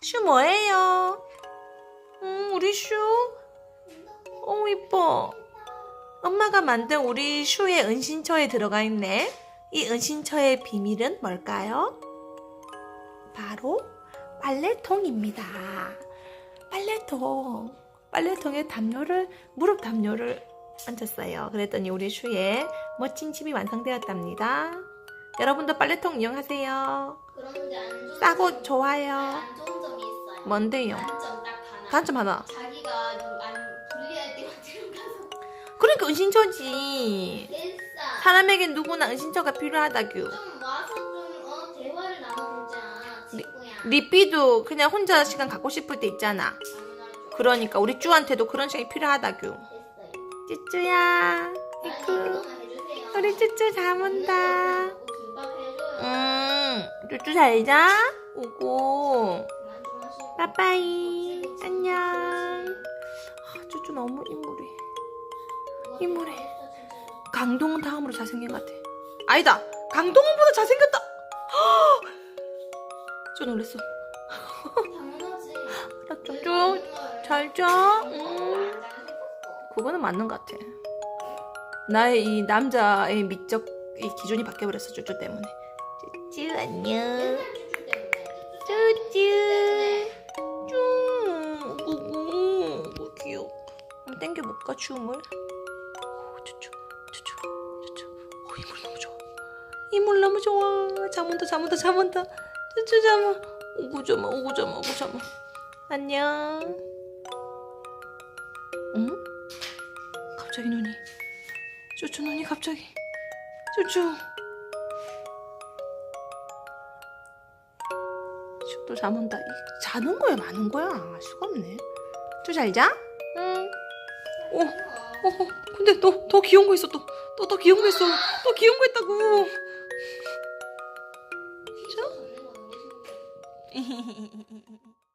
슈 뭐예요? 음, 우리 슈? 어, 이뻐. 엄마가 만든 우리 슈의 은신처에 들어가 있네. 이 은신처의 비밀은 뭘까요? 바로 빨래통입니다. 빨래통. 빨래통에 담요를, 무릎 담요를 얹었어요. 그랬더니 우리 슈의 멋진 집이 완성되었답니다. 여러분도 빨래통 이용하세요. 싸고 점- 좋아요. 뭔데요? 단점 딱 하나. 단점 하나. 자기가 안 분리할 때만 들어가서 그러니까 은신처지. 됐어. 사람에겐 누구나 은신처가 필요하다규. 좀 와서 좀 어, 대화를 나눠보자, 친구야. 리삐도 그냥 혼자 시간 갖고 싶을 때 있잖아. 그러니까 우리 쭈한테도 그런 시간이 필요하다규. 됐어요. 쭈쭈야. 빨리 이쿠. 그거만 해주세요. 우리 쭈쭈 잘 온다. 김밥 해줘요. 음, 쭈쭈 잘 자. 오고. 빠빠이. 안녕. 아, 쭈쭈 너무 인물해. 인물해. 강동원 다음으로 잘생긴 것 같아. 아니다. 강동원보다 잘생겼다. 저 놀랬어. 쭈쭈 잘 자. 음. 그거는 맞는 것 같아. 나의 이 남자의 미적 이 기준이 바뀌어버렸어 쭈쭈 때문에. 쭈쭈 안녕. 쭈쭈. 쭈. 귀여워. 한번 땡겨볼까 춤을? 오, 쭈쭈. 쭈쭈. 쭈쭈. 오 이물 너무 좋아. 이물 너무 좋아. 잠 온다 잠 온다 잠 온다. 쭈쭈 잠아. 오구 잠아 오구 잠아 오구 잠아. 안녕. 응? 갑자기 눈이 쭈쭈 눈이 갑자기 쭈쭈 또 잠 온다. 이- 자는 거야 마는 거야? 알 수가 없네. 쭈잘 자? 응. 오, 어, 근데 너더 귀여운 거 있어. 또 또 더 귀여운 거 있어. 또 귀여운 거 있다고. 자?